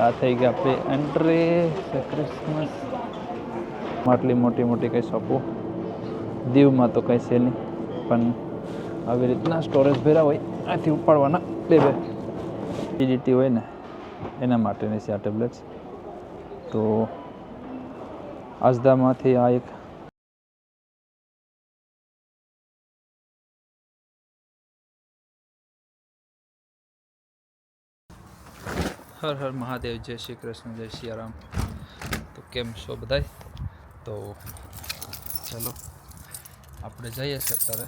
આ થઈ ગયા આપણી એન્ટ્રી ક્રિસમસ આટલી મોટી મોટી કંઈ શોપો દીવમાં તો કંઈ છે નહીં, પણ આવી રીતના સ્ટોરેજ ભર્યા હોય, આથી ઉપાડવાના બે બે. ડીડીટી હોય ને, એના માટેની છે આ ટેબ્લેટ્સ તો આજદામાંથી આ એક હર હર મહાદેવ, જય શ્રી કૃષ્ણ, જય સિયારામ તો કેમ છો બધાય? તો ચાલો, આપણે જઈએ છીએ અત્યારે.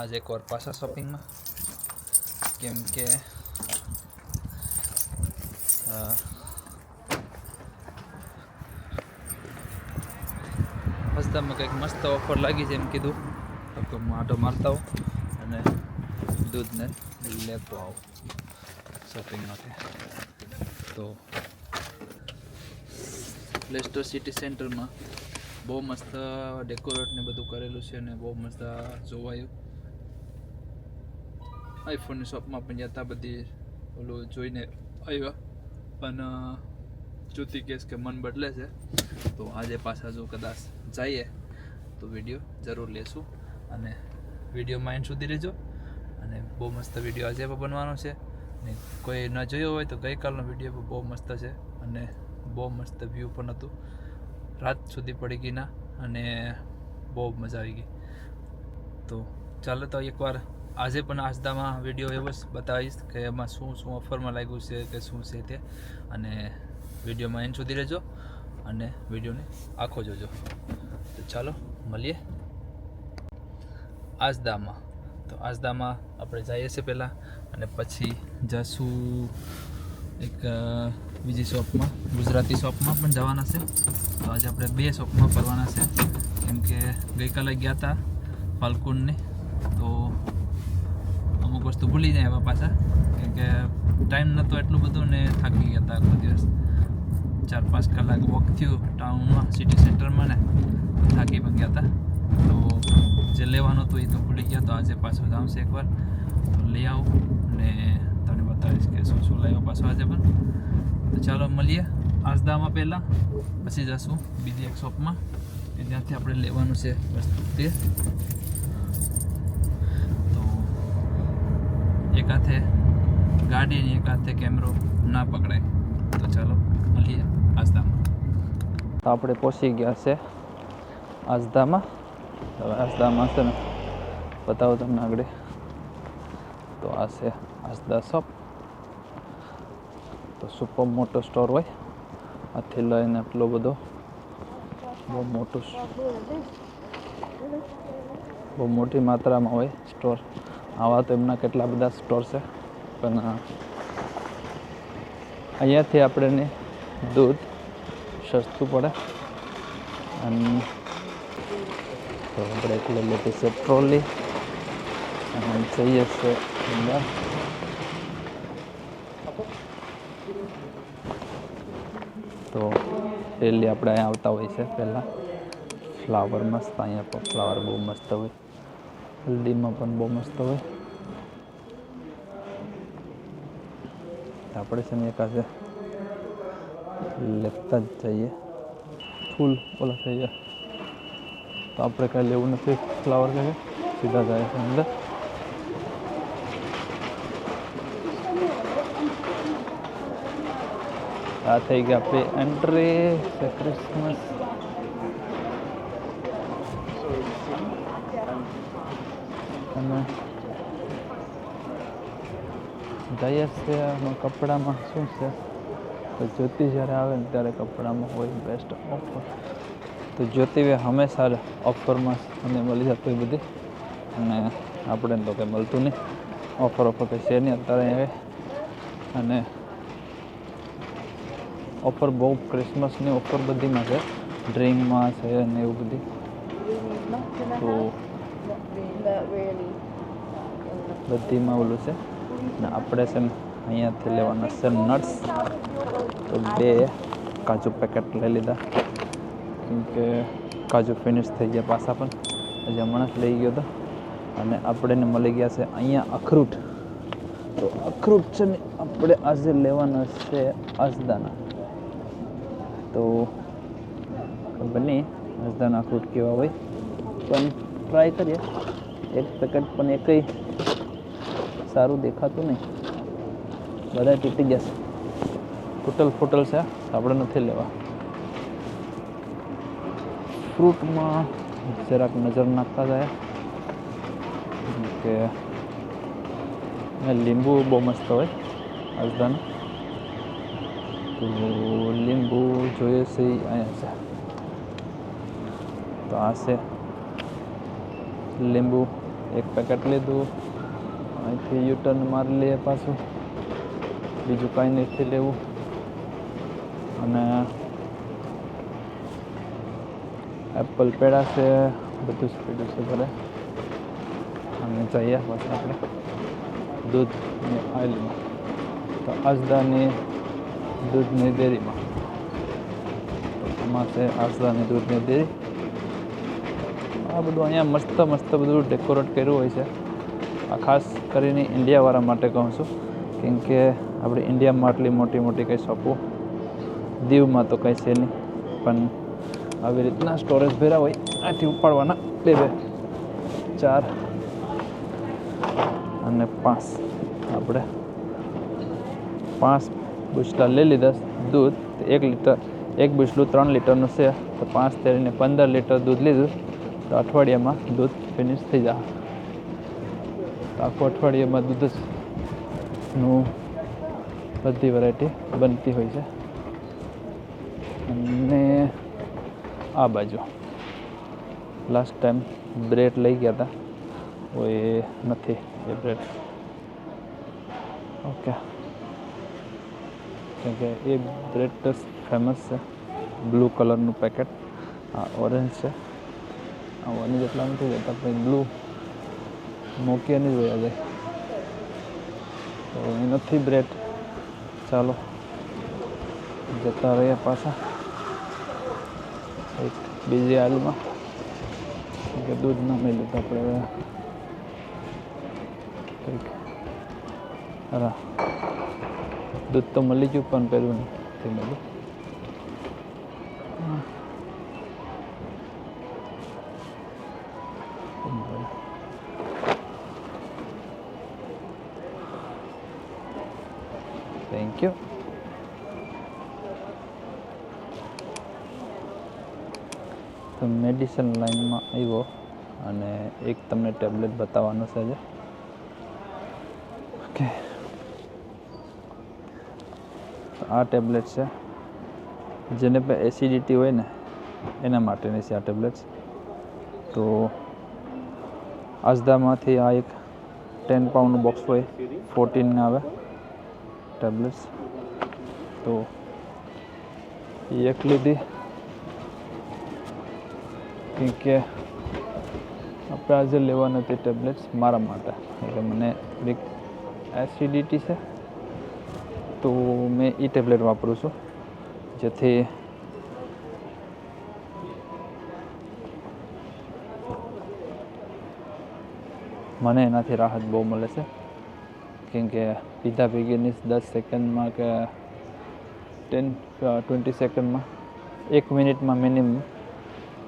આજે એકવાર પાછા શોપિંગમાં કેમ કે રસ્તામાં કંઈક મસ્ત ઓફર લાગી છે એમ કીધું. તો હું આટો મારતા હોઉં અને દૂધને લેતો આવું. શોપિંગ માટે તો લેસ્ટર સિટી સેન્ટરમાં બહુ મસ્ત ડેકોરેટ ને બધું કરેલું છે ને બહુ મસ્ત જોવાયું. આઈફોનની શોપમાં પણ જતા બધી ઓલું જોઈને આવ્યા. પણ જ્યોતિ કેસ કે મન બદલે છે. તો આજે પાછા જો કદાચ જઈએ તો વીડિયો જરૂર લેશું. અને વીડિયો માઇન્ડ સુધી રહેજો. અને બહુ મસ્ત વીડિયો આજે પણ બનવાનો છે. કોઈ ન જોયો હોય તો ગઈકાલનો વીડિયો પણ બહુ મસ્ત છે અને બહુ મસ્ત વ્યૂ પણ હતું. રાત સુધી પડી ગઈ ના અને બહુ મજા આવી ગઈ. તો ચાલો તો એકવાર આજે પણ આજદામાં વીડિયો એવો જ બતાવીશ કે એમાં શું શું ઓફરમાં લાગ્યું છે કે શું છે તે. અને વિડીયોમાં એન સુધી રહેજો અને વિડીયોને આખો જોજો. તો ચાલો મળીએ આજદામાં. તો આજદામાં આપણે જઈએ છીએ પહેલાં. અને પછી જશું એક બીજી શોપમાં, ગુજરાતી શોપમાં પણ જવાના છે. તો આજે આપણે બે શોપમાં ફરવાના છે. કેમ કે ગઈકાલે ગયા હતા ફાલ્કુનની. તો અમુક વસ્તુ ભૂલી જાય એવા પાછા. કેમ કે ટાઈમ નહોતો એટલું બધું ને થાકી ગયા હતા આખો દિવસ. ચાર, પાંચ કલાક વોક થયું ટાઉનમાં સિટી સેન્ટરમાં ને થાકી પણ ગયા હતા તો જે લેવાનું હતું એ તો ભૂલી ગયા. તો આજે પાછું છે એકવાર. તો લઈ આવું. ને તમને બતાવીશ કે શું શું લાવ્યો પાછો આજે પણ. તો ચાલો મળીએ આજદામાં પહેલાં. પછી જશું બીજી એક શોપમાં, કે જ્યાંથી આપણે લેવાનું છે વસ્તુ તે. તો એક હાથે ગાડી અને એક હાથે કેમેરો ના પકડાય. તો ચાલો મળીએ આજદામાં તો આપણે પહોંચી ગયા છે આજદામાં હવે આજદામાં છે ને, બતાવો તમને આગળ. તો આ છે આસદા શોપ. તો સુપર મોટો સ્ટોર હોય? આથી લઈને એટલો બધો બહુ મોટું બહુ મોટી માત્રામાં હોય સ્ટોર. આવા તો એમના કેટલા બધા સ્ટોર છે. પણ અહીંયાથી આપણને દૂધ સસ્તું પડે. અને આપણે એટલે લીધી છે ટ્રોલી. જઈએ છે અંદર તો ડેલી આપણે અહીંયા આવતા હોય છે પહેલાં. ફ્લાવર મસ્ત અહીંયા પણ ફ્લાવર બહુ મસ્ત હોય. હલ્દીમાં પણ બહુ મસ્ત હોય. આપણે છે ને એકાદે લેતા જ જઈએ. ફૂલ ઓલા થઈ જાય તો આપણે કાંઈ લેવું નથી. ફ્લાવર કે સીધા જાય છે અંદર. આ થઈ ગયા પે એન્ટ્રી ક્રિસમસ અને જઈએ છે કપડામાં. શું છે? તો જ્યોતિ જ્યારે આવે ને ત્યારે કપડામાં હોય બેસ્ટ ઓફર તો જ્યોતિ હંમેશા ઓફરમાં મને મળી જતું હોય બધી. અને આપણે તો કંઈ મળતું નહીં. ઓફર ઓફર કંઈ છે નહીં અત્યારે અને ઓફર બહુ ક્રિસમસની ઓફર બધીમાં છે ડ્રિંકમાં છે ને એવું બધી. તો બધીમાં ઓલું છે. ને આપણે છે ને અહીંયાથી લેવાના છે નટ્સ તો બે કાજુ પેકેટ લઈ લીધા. કેમકે કાજુ ફિનિશ થઈ ગયા પાછા પણ. હજી હમણાં જ લઈ ગયો હતો અને આપણને મળી ગયા છે અહીંયા અખરૂટ. તો અખરૂટ છે ને આપણે આજે લેવાના છે આજદાના તો ખબર નહીં આજદાના ફ્રૂટ કેવા હોય. પણ ટ્રાય કરીએ. એક પેકેટ પણ એકય સારું દેખાતું નહીં. બધા તૂટી જશે. તૂટલ ફૂટલ છે, આપણે નથી લેવા. ફ્રૂટમાં જરાક નજર નાખતા જાય. કે લીંબુ બહુ મસ્ત હોય આજદાનું તો લીંબુ જોઈએ છે એ અહીંયા છે. તો આ છે લીંબુ. એક પેકેટ લીધું. અહીંથી યુટર્ન મારી લઈએ પાછું. બીજું કાંઈ નથી લેવું. અને એપલ પેડા છે, બધું જ પીડ્યું છે ઘરે. અને જઈએ પછી આપણે દૂધની ઓઇલમાં તો આજદાની દૂધની ડેરીમાં. આમાં છે આજદાની દૂધની ડેરી આ બધું અહીંયા મસ્ત મસ્ત બધું ડેકોરેટ કર્યું હોય છે. આ ખાસ કરીને ઇન્ડિયાવાળા માટે કહું છું, કેમ કે આપણે ઇન્ડિયામાં આટલી મોટી મોટી કંઈ શોપો દીવમાં તો કંઈ છે નહીં. પણ આવી રીતના સ્ટોરેજ ભેરા હોય આથી ઉપાડવાના બે બે, ચાર અને પાંચ. આપણે પાંચ બુચલા લઈ લીધા દૂધ એક લીટર એક બુચલું ત્રણ લીટરનું છે. તો પાંચ તેરીને પંદર લીટર દૂધ લીધું. તો અઠવાડિયામાં દૂધ ફિનિશ થઈ જાય. તો આખું અઠવાડિયામાં દૂધ જ નું બધી વેરાયટી બનતી હોય છે. અને આ બાજુ. લાસ્ટ ટાઈમ બ્રેડ લઈ ગયા હતા એ નથી, એ બ્રેડ ઓકે કેમ કે એ બ્રેડ ફેમસ છે. બ્લુ કલરનું પેકેટ આ ઓરેન્જ છે. આ ઓરેન્જ એટલા નથી જતા, પણ બ્લુ મોકિયાની જ હોય આજે તો એ નથી બ્રેડ ચાલો, જતા રહ્યા પાછા. એક બીજી હાલમાં. કે દૂધ ના મળ્યું તો આપણે કંઈક હા દૂધ તો મળી ગયું, પણ પેલું નથી થેન્ક યુ તો મેડિસિન લાઈનમાં આવ્યો અને એક તમને ટેબ્લેટ બતાવવાનું છે આજે ઓકે તો આ ટેબ્લેટ છે. જેને પણ એસિડિટી હોય ને, એના માટેની છે આ ટેબ્લેટ્સ તો આજદામાંથી આ એક ટેન પાઉન્ડનું બોક્સ હોય ફોર્ટીન આવે ટેબ્લેટ્સ તો એક લીધી. કેમ કે આપણે આજે લેવાના તે ટેબ્લેટ્સ મારા માટે. એટલે મને થોડીક એસિડિટી છે. તો મેં એ ટેબ્લેટ વાપરું છું, જેથી મને એનાથી રાહત બહુ મળે છે. કેમ કે પીધા ભેગીની દસ સેકન્ડમાં કે ટેન ટ્વેન્ટી સેકન્ડમાં એક મિનિટમાં મિનિમમ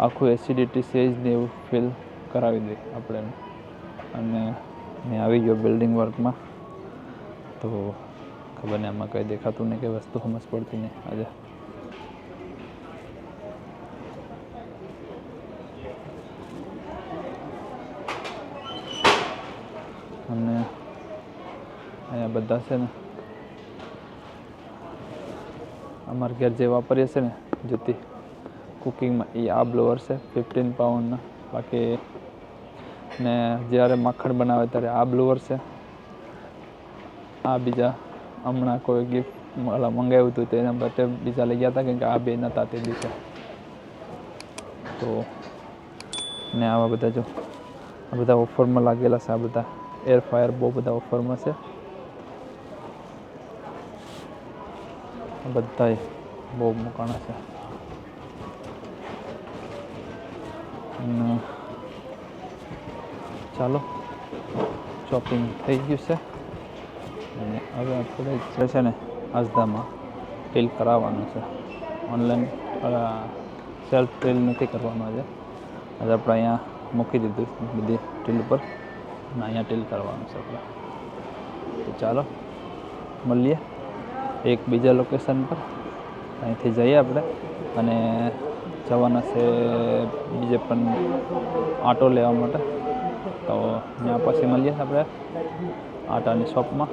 આખું એસિડિટી સેજ ને એવું ફીલ કરાવી દે આપણે. અને મેં આવી ગયો બિલ્ડિંગ વર્કમાં તો ખબર નહીં, આમાં કંઈ દેખાતું નહીં કે વસ્તુ સમજ પડતી નહીં. આજે. અને અહીંયા બધા છે ને, અમારા ઘેર જે વાપરીએ છે ને જૂતી કુકિંગમાં એ આ બ્લોવર છે ફિફ્ટીન પાઉન્ડના બાકી ને જ્યારે માખણ બનાવે ત્યારે આ બ્લોવર છે, આ બીજા હમણાં કોઈ ગિફ્ટ મંગાવ્યું હતું તેના માટે બીજા લઈ ગયા હતા કેમ કે આ બે નહોતા તે દિવસે. તો ને આવા બધા જો, આ બધા ઓફરમાં લાગેલા છે, આ બધા એર ફાયર બહુ બધા ઓફરમાં છે. બધા બહુ મૂકાણા છે. ચાલો શોપિંગ થઈ ગયું છે. અને હવે આપણે જે છે ને આઝદામાં ટીલ કરાવવાનું છે. ઓનલાઈન સેલ્ફ ટીલ નથી કરવાનું આજે. આજે આપણે અહીંયા મૂકી દીધું બધી ટીલ ઉપર. અને અહીંયા ટીલ કરવાનું છે આપણે. તો ચાલો, મળીએ એક બીજા લોકેશન પર. અહીંથી જઈએ આપણે. અને જવાના છે બીજે પણ આટો લેવા માટે. તો ત્યાં પછી મળીએ આપણે આટાની શોપમાં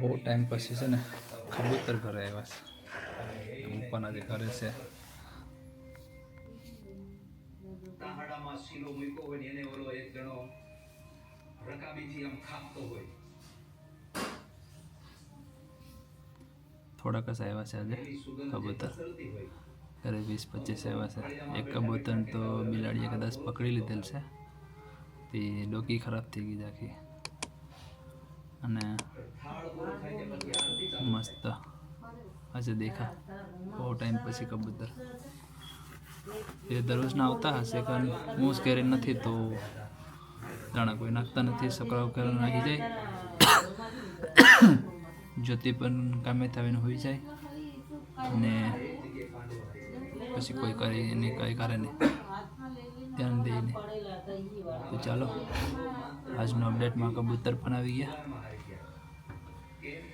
બહુ ટાઈમ પછી છે ને કબૂતર ઘરે આવ્યા છે. ઉપરના જે ઘરે છે. તાહડામાં શીલો મૂક્યો હોય એને ઓલો એક જણો રકાબીથી આમ ખાપતો હોય. થોડાક જ આવ્યા છે આજે કબૂતર. ઘરે વીસ પચીસ આવ્યા છે. એક કબૂતર તો બિલાડીએ કદાચ પકડી લીધેલ છે. તે ડોકી ખરાબ થઈ ગઈ આખી. અને મસ્ત. હશે દેખા. બહુ ટાઈમ પછી કબૂતર. એ દરરોજના આવતા હશે કારણ મૂસ કેરી નથી તો દાણા કોઈ નાખતા નથી સકરાવ કરી નાખી જાય. જ્યોતિ પણ કામે આવીને હોઈ જાય. અને પછી કોઈ કરે એને કંઈ કરે નહીં. ધ્યાન દઈને ચાલો, આજનો અપડેટમાં કબૂતર પણ આવી ગયા. game